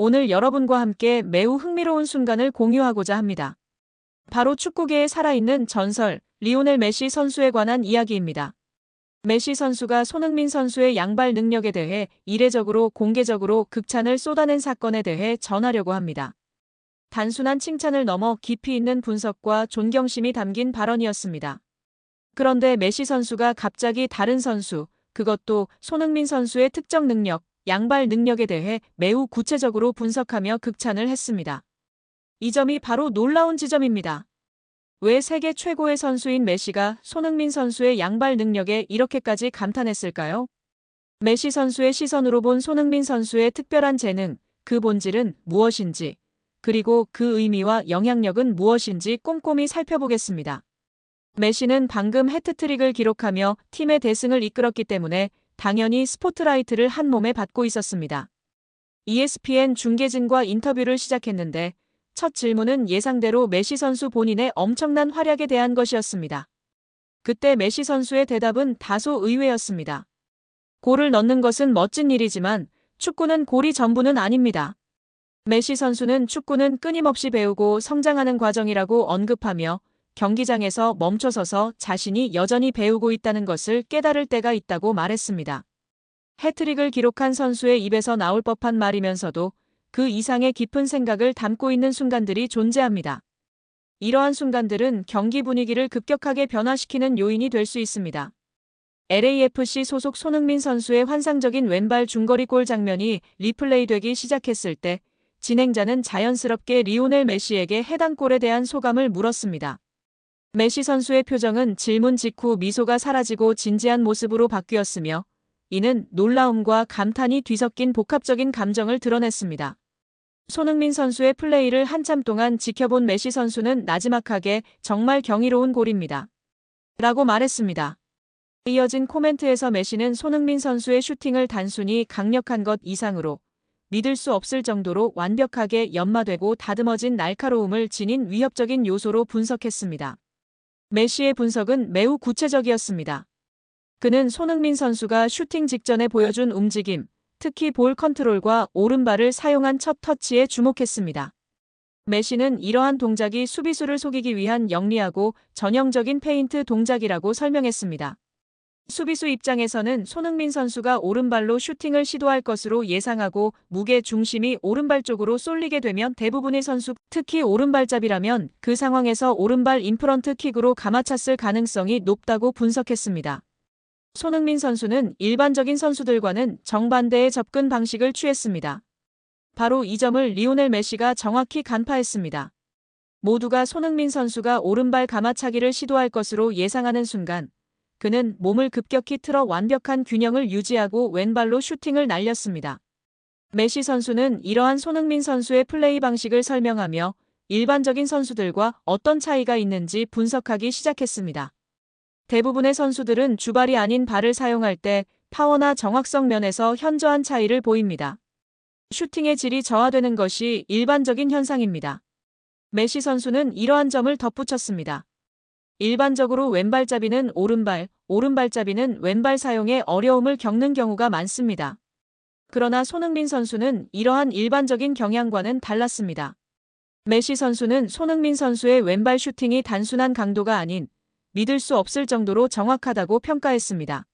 오늘 여러분과 함께 매우 흥미로운 순간을 공유하고자 합니다. 바로 축구계에 살아있는 전설, 리오넬 메시 선수에 관한 이야기입니다. 메시 선수가 손흥민 선수의 양발 능력에 대해 이례적으로 공개적으로 극찬을 쏟아낸 사건에 대해 전하려고 합니다. 단순한 칭찬을 넘어 깊이 있는 분석과 존경심이 담긴 발언이었습니다. 그런데 메시 선수가 갑자기 다른 선수, 그것도 손흥민 선수의 특정 능력, 양발 능력에 대해 매우 구체적으로 분석하며 극찬을 했습니다. 이 점이 바로 놀라운 지점입니다. 왜 세계 최고의 선수인 메시가 손흥민 선수의 양발 능력에 이렇게까지 감탄했을까요? 메시 선수의 시선으로 본 손흥민 선수의 특별한 재능, 그 본질은 무엇인지, 그리고 그 의미와 영향력은 무엇인지 꼼꼼히 살펴보겠습니다. 메시는 방금 해트트릭을 기록하며 팀의 대승을 이끌었기 때문에 당연히 스포트라이트를 한 몸에 받고 있었습니다. ESPN 중계진과 인터뷰를 시작했는데 첫 질문은 예상대로 메시 선수 본인의 엄청난 활약에 대한 것이었습니다. 그때 메시 선수의 대답은 다소 의외였습니다. 골을 넣는 것은 멋진 일이지만 축구는 골이 전부는 아닙니다. 메시 선수는 축구는 끊임없이 배우고 성장하는 과정이라고 언급하며 경기장에서 멈춰서서 자신이 여전히 배우고 있다는 것을 깨달을 때가 있다고 말했습니다. 해트릭을 기록한 선수의 입에서 나올 법한 말이면서도 그 이상의 깊은 생각을 담고 있는 순간들이 존재합니다. 이러한 순간들은 경기 분위기를 급격하게 변화시키는 요인이 될 수 있습니다. LAFC 소속 손흥민 선수의 환상적인 왼발 중거리 골 장면이 리플레이되기 시작했을 때 진행자는 자연스럽게 리오넬 메시에게 해당 골에 대한 소감을 물었습니다. 메시 선수의 표정은 질문 직후 미소가 사라지고 진지한 모습으로 바뀌었으며 이는 놀라움과 감탄이 뒤섞인 복합적인 감정을 드러냈습니다. 손흥민 선수의 플레이를 한참 동안 지켜본 메시 선수는 나지막하게 정말 경이로운 골입니다. 라고 말했습니다. 이어진 코멘트에서 메시는 손흥민 선수의 슈팅을 단순히 강력한 것 이상으로 믿을 수 없을 정도로 완벽하게 연마되고 다듬어진 날카로움을 지닌 위협적인 요소로 분석했습니다. 메시의 분석은 매우 구체적이었습니다. 그는 손흥민 선수가 슈팅 직전에 보여준 움직임, 특히 볼 컨트롤과 오른발을 사용한 첫 터치에 주목했습니다. 메시는 이러한 동작이 수비수를 속이기 위한 영리하고 전형적인 페인트 동작이라고 설명했습니다. 수비수 입장에서는 손흥민 선수가 오른발로 슈팅을 시도할 것으로 예상하고 무게 중심이 오른발 쪽으로 쏠리게 되면 대부분의 선수, 특히 오른발잡이라면 그 상황에서 오른발 인프런트 킥으로 감아찼을 가능성이 높다고 분석했습니다. 손흥민 선수는 일반적인 선수들과는 정반대의 접근 방식을 취했습니다. 바로 이 점을 리오넬 메시가 정확히 간파했습니다. 모두가 손흥민 선수가 오른발 감아차기를 시도할 것으로 예상하는 순간 그는 몸을 급격히 틀어 완벽한 균형을 유지하고 왼발로 슈팅을 날렸습니다. 메시 선수는 이러한 손흥민 선수의 플레이 방식을 설명하며 일반적인 선수들과 어떤 차이가 있는지 분석하기 시작했습니다. 대부분의 선수들은 주발이 아닌 발을 사용할 때 파워나 정확성 면에서 현저한 차이를 보입니다. 슈팅의 질이 저하되는 것이 일반적인 현상입니다. 메시 선수는 이러한 점을 덧붙였습니다. 일반적으로 왼발잡이는 오른발, 오른발잡이는 왼발 사용에 어려움을 겪는 경우가 많습니다. 그러나 손흥민 선수는 이러한 일반적인 경향과는 달랐습니다. 메시 선수는 손흥민 선수의 왼발 슈팅이 단순한 강도가 아닌 믿을 수 없을 정도로 정확하다고 평가했습니다.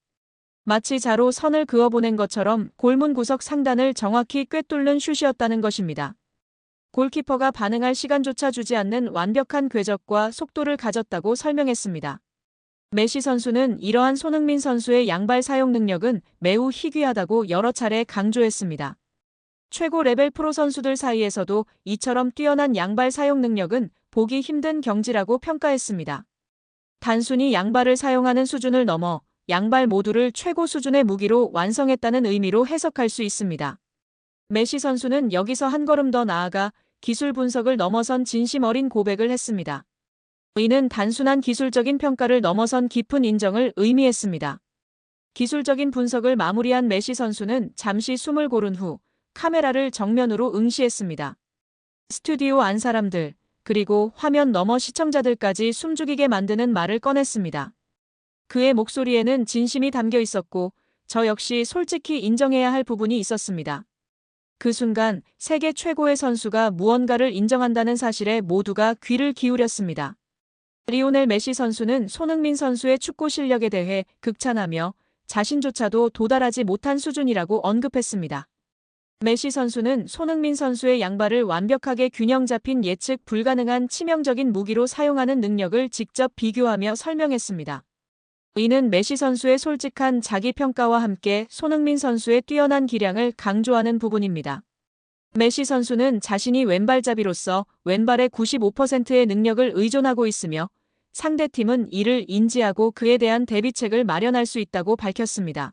마치 자로 선을 그어보낸 것처럼 골문 구석 상단을 정확히 꿰뚫는 슛이었다는 것입니다. 골키퍼가 반응할 시간조차 주지 않는 완벽한 궤적과 속도를 가졌다고 설명했습니다. 메시 선수는 이러한 손흥민 선수의 양발 사용 능력은 매우 희귀하다고 여러 차례 강조했습니다. 최고 레벨 프로 선수들 사이에서도 이처럼 뛰어난 양발 사용 능력은 보기 힘든 경지라고 평가했습니다. 단순히 양발을 사용하는 수준을 넘어 양발 모두를 최고 수준의 무기로 완성했다는 의미로 해석할 수 있습니다. 메시 선수는 여기서 한 걸음 더 나아가 기술 분석을 넘어선 진심 어린 고백을 했습니다. 이는 단순한 기술적인 평가를 넘어선 깊은 인정을 의미했습니다. 기술적인 분석을 마무리한 메시 선수는 잠시 숨을 고른 후 카메라를 정면으로 응시했습니다. 스튜디오 안 사람들, 그리고 화면 너머 시청자들까지 숨죽이게 만드는 말을 꺼냈습니다. 그의 목소리에는 진심이 담겨 있었고, 저 역시 솔직히 인정해야 할 부분이 있었습니다. 그 순간 세계 최고의 선수가 무언가를 인정한다는 사실에 모두가 귀를 기울였습니다. 리오넬 메시 선수는 손흥민 선수의 축구 실력에 대해 극찬하며 자신조차도 도달하지 못한 수준이라고 언급했습니다. 메시 선수는 손흥민 선수의 양발을 완벽하게 균형 잡힌 예측 불가능한 치명적인 무기로 사용하는 능력을 직접 비교하며 설명했습니다. 이는 메시 선수의 솔직한 자기 평가와 함께 손흥민 선수의 뛰어난 기량을 강조하는 부분입니다. 메시 선수는 자신이 왼발잡이로서 왼발의 95%의 능력을 의존하고 있으며 상대팀은 이를 인지하고 그에 대한 대비책을 마련할 수 있다고 밝혔습니다.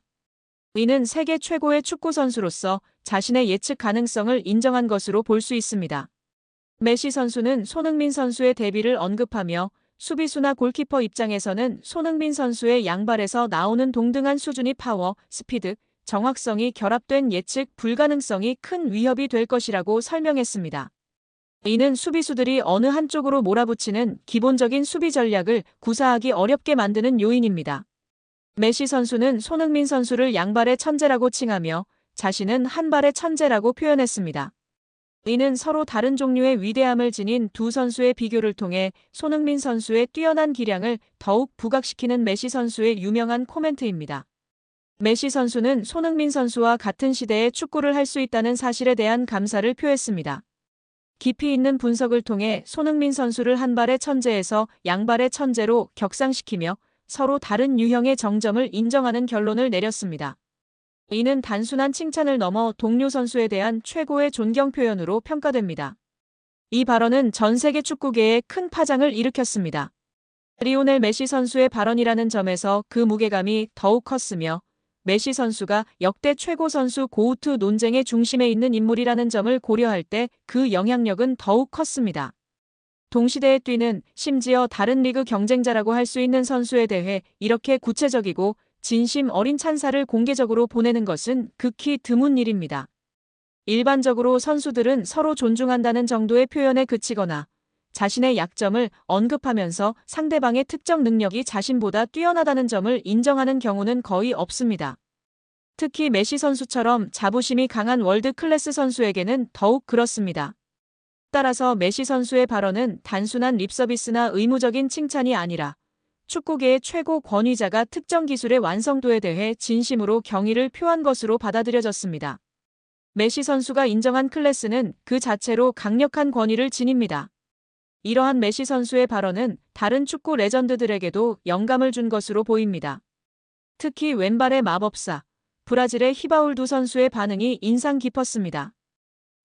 이는 세계 최고의 축구 선수로서 자신의 예측 가능성을 인정한 것으로 볼 수 있습니다. 메시 선수는 손흥민 선수의 데뷔를 언급하며 수비수나 골키퍼 입장에서는 손흥민 선수의 양발에서 나오는 동등한 수준의 파워, 스피드, 정확성이 결합된 예측 불가능성이 큰 위협이 될 것이라고 설명했습니다. 이는 수비수들이 어느 한쪽으로 몰아붙이는 기본적인 수비 전략을 구사하기 어렵게 만드는 요인입니다. 메시 선수는 손흥민 선수를 양발의 천재라고 칭하며 자신은 한 발의 천재라고 표현했습니다. 이는 서로 다른 종류의 위대함을 지닌 두 선수의 비교를 통해 손흥민 선수의 뛰어난 기량을 더욱 부각시키는 메시 선수의 유명한 코멘트입니다. 메시 선수는 손흥민 선수와 같은 시대에 축구를 할 수 있다는 사실에 대한 감사를 표했습니다. 깊이 있는 분석을 통해 손흥민 선수를 한 발의 천재에서 양발의 천재로 격상시키며 서로 다른 유형의 정점을 인정하는 결론을 내렸습니다. 이는 단순한 칭찬을 넘어 동료 선수에 대한 최고의 존경 표현으로 평가됩니다. 이 발언은 전 세계 축구계에 큰 파장을 일으켰습니다. 리오넬 메시 선수의 발언이라는 점에서 그 무게감이 더욱 컸으며 메시 선수가 역대 최고 선수 고우투 논쟁의 중심에 있는 인물이라는 점을 고려할 때 그 영향력은 더욱 컸습니다. 동시대에 뛰는 심지어 다른 리그 경쟁자라고 할 수 있는 선수에 대해 이렇게 구체적이고 진심 어린 찬사를 공개적으로 보내는 것은 극히 드문 일입니다. 일반적으로 선수들은 서로 존중한다는 정도의 표현에 그치거나 자신의 약점을 언급하면서 상대방의 특정 능력이 자신보다 뛰어나다는 점을 인정하는 경우는 거의 없습니다. 특히 메시 선수처럼 자부심이 강한 월드 클래스 선수에게는 더욱 그렇습니다. 따라서 메시 선수의 발언은 단순한 립서비스나 의무적인 칭찬이 아니라 축구계의 최고 권위자가 특정 기술의 완성도에 대해 진심으로 경의를 표한 것으로 받아들여졌습니다. 메시 선수가 인정한 클래스는 그 자체로 강력한 권위를 지닙니다. 이러한 메시 선수의 발언은 다른 축구 레전드들에게도 영감을 준 것으로 보입니다. 특히 왼발의 마법사, 브라질의 히바울두 선수의 반응이 인상 깊었습니다.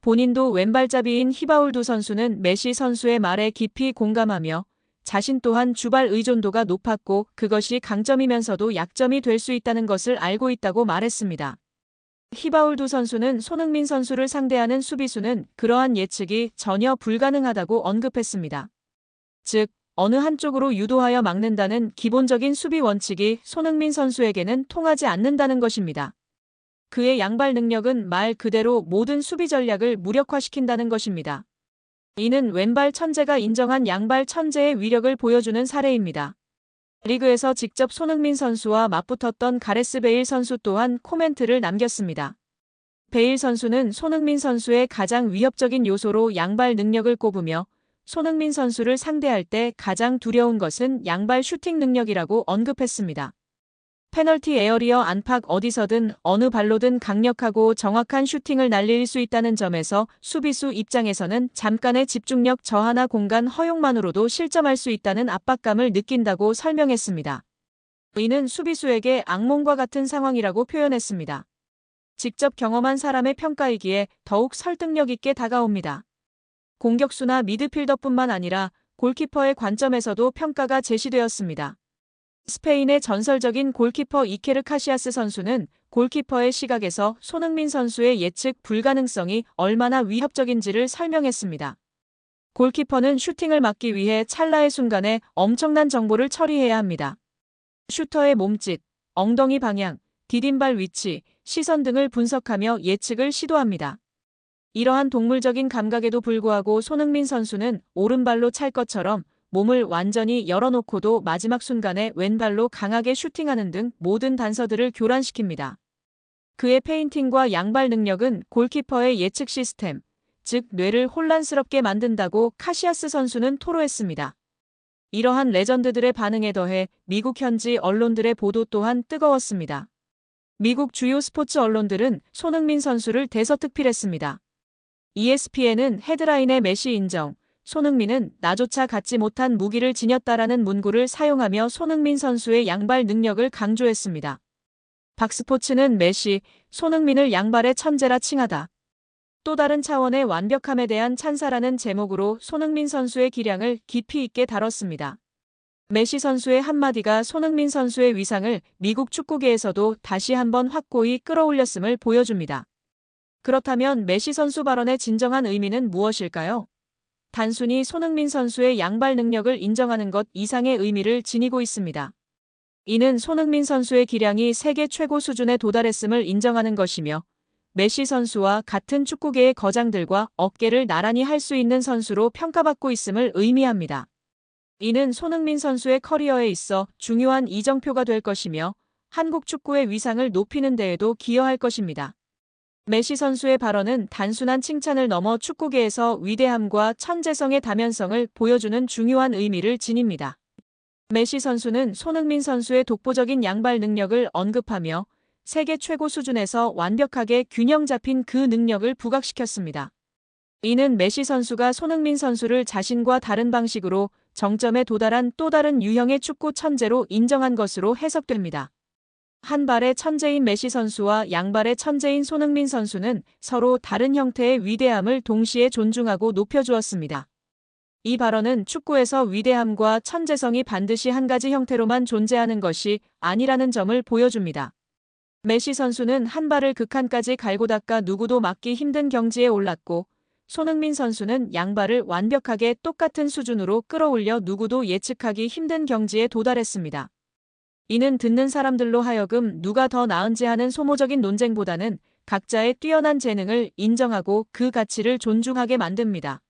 본인도 왼발잡이인 히바울두 선수는 메시 선수의 말에 깊이 공감하며 자신 또한 주발 의존도가 높았고 그것이 강점이면서도 약점이 될 수 있다는 것을 알고 있다고 말했습니다. 히바울두 선수는 손흥민 선수를 상대하는 수비수는 그러한 예측이 전혀 불가능하다고 언급했습니다. 즉, 어느 한쪽으로 유도하여 막는다는 기본적인 수비 원칙이 손흥민 선수에게는 통하지 않는다는 것입니다. 그의 양발 능력은 말 그대로 모든 수비 전략을 무력화시킨다는 것입니다. 이는 왼발 천재가 인정한 양발 천재의 위력을 보여주는 사례입니다. 리그에서 직접 손흥민 선수와 맞붙었던 가레스 베일 선수 또한 코멘트를 남겼습니다. 베일 선수는 손흥민 선수의 가장 위협적인 요소로 양발 능력을 꼽으며 손흥민 선수를 상대할 때 가장 두려운 것은 양발 슈팅 능력이라고 언급했습니다. 페널티 에어리어 안팎 어디서든 어느 발로든 강력하고 정확한 슈팅을 날릴 수 있다는 점에서 수비수 입장에서는 잠깐의 집중력 저하나 공간 허용만으로도 실점할 수 있다는 압박감을 느낀다고 설명했습니다. 이는 수비수에게 악몽과 같은 상황이라고 표현했습니다. 직접 경험한 사람의 평가이기에 더욱 설득력 있게 다가옵니다. 공격수나 미드필더뿐만 아니라 골키퍼의 관점에서도 평가가 제시되었습니다. 스페인의 전설적인 골키퍼 이케르 카시아스 선수는 골키퍼의 시각에서 손흥민 선수의 예측 불가능성이 얼마나 위협적인지를 설명했습니다. 골키퍼는 슈팅을 막기 위해 찰나의 순간에 엄청난 정보를 처리해야 합니다. 슈터의 몸짓, 엉덩이 방향, 디딤발 위치, 시선 등을 분석하며 예측을 시도합니다. 이러한 동물적인 감각에도 불구하고 손흥민 선수는 오른발로 찰 것처럼 몸을 완전히 열어놓고도 마지막 순간에 왼발로 강하게 슈팅하는 등 모든 단서들을 교란시킵니다. 그의 페인팅과 양발 능력은 골키퍼의 예측 시스템, 즉 뇌를 혼란스럽게 만든다고 카시아스 선수는 토로했습니다. 이러한 레전드들의 반응에 더해 미국 현지 언론들의 보도 또한 뜨거웠습니다. 미국 주요 스포츠 언론들은 손흥민 선수를 대서특필했습니다. ESPN은 헤드라인의 메시 인정, 손흥민은 나조차 갖지 못한 무기를 지녔다라는 문구를 사용하며 손흥민 선수의 양발 능력을 강조했습니다. 박스포츠는 메시, 손흥민을 양발의 천재라 칭하다. 또 다른 차원의 완벽함에 대한 찬사라는 제목으로 손흥민 선수의 기량을 깊이 있게 다뤘습니다. 메시 선수의 한마디가 손흥민 선수의 위상을 미국 축구계에서도 다시 한번 확고히 끌어올렸음을 보여줍니다. 그렇다면 메시 선수 발언의 진정한 의미는 무엇일까요? 단순히 손흥민 선수의 양발 능력을 인정하는 것 이상의 의미를 지니고 있습니다. 이는 손흥민 선수의 기량이 세계 최고 수준에 도달했음을 인정하는 것이며 메시 선수와 같은 축구계의 거장들과 어깨를 나란히 할 수 있는 선수로 평가받고 있음을 의미합니다. 이는 손흥민 선수의 커리어에 있어 중요한 이정표가 될 것이며 한국 축구의 위상을 높이는 데에도 기여할 것입니다. 메시 선수의 발언은 단순한 칭찬을 넘어 축구계에서 위대함과 천재성의 다면성을 보여주는 중요한 의미를 지닙니다. 메시 선수는 손흥민 선수의 독보적인 양발 능력을 언급하며 세계 최고 수준에서 완벽하게 균형 잡힌 그 능력을 부각시켰습니다. 이는 메시 선수가 손흥민 선수를 자신과 다른 방식으로 정점에 도달한 또 다른 유형의 축구 천재로 인정한 것으로 해석됩니다. 한 발의 천재인 메시 선수와 양발의 천재인 손흥민 선수는 서로 다른 형태의 위대함을 동시에 존중하고 높여주었습니다. 이 발언은 축구에서 위대함과 천재성이 반드시 한 가지 형태로만 존재하는 것이 아니라는 점을 보여줍니다. 메시 선수는 한 발을 극한까지 갈고 닦아 누구도 막기 힘든 경지에 올랐고 손흥민 선수는 양발을 완벽하게 똑같은 수준으로 끌어올려 누구도 예측하기 힘든 경지에 도달했습니다. 이는 듣는 사람들로 하여금 누가 더 나은지 하는 소모적인 논쟁보다는 각자의 뛰어난 재능을 인정하고 그 가치를 존중하게 만듭니다.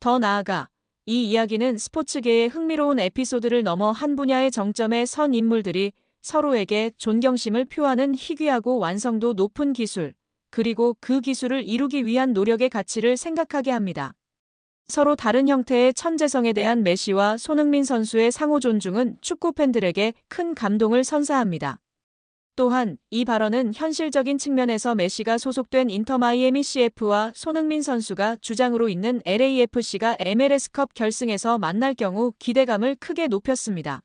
더 나아가 이 이야기는 스포츠계의 흥미로운 에피소드를 넘어 한 분야의 정점에 선 인물들이 서로에게 존경심을 표하는 희귀하고 완성도 높은 기술, 그리고 그 기술을 이루기 위한 노력의 가치를 생각하게 합니다. 서로 다른 형태의 천재성에 대한 메시와 손흥민 선수의 상호 존중은 축구 팬들에게 큰 감동을 선사합니다. 또한 이 발언은 현실적인 측면에서 메시가 소속된 인터 마이애미 CF와 손흥민 선수가 주장으로 있는 LAFC가 MLS컵 결승에서 만날 경우 기대감을 크게 높였습니다.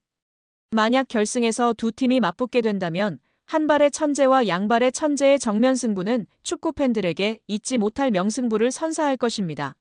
만약 결승에서 두 팀이 맞붙게 된다면 한 발의 천재와 양발의 천재의 정면 승부는 축구 팬들에게 잊지 못할 명승부를 선사할 것입니다.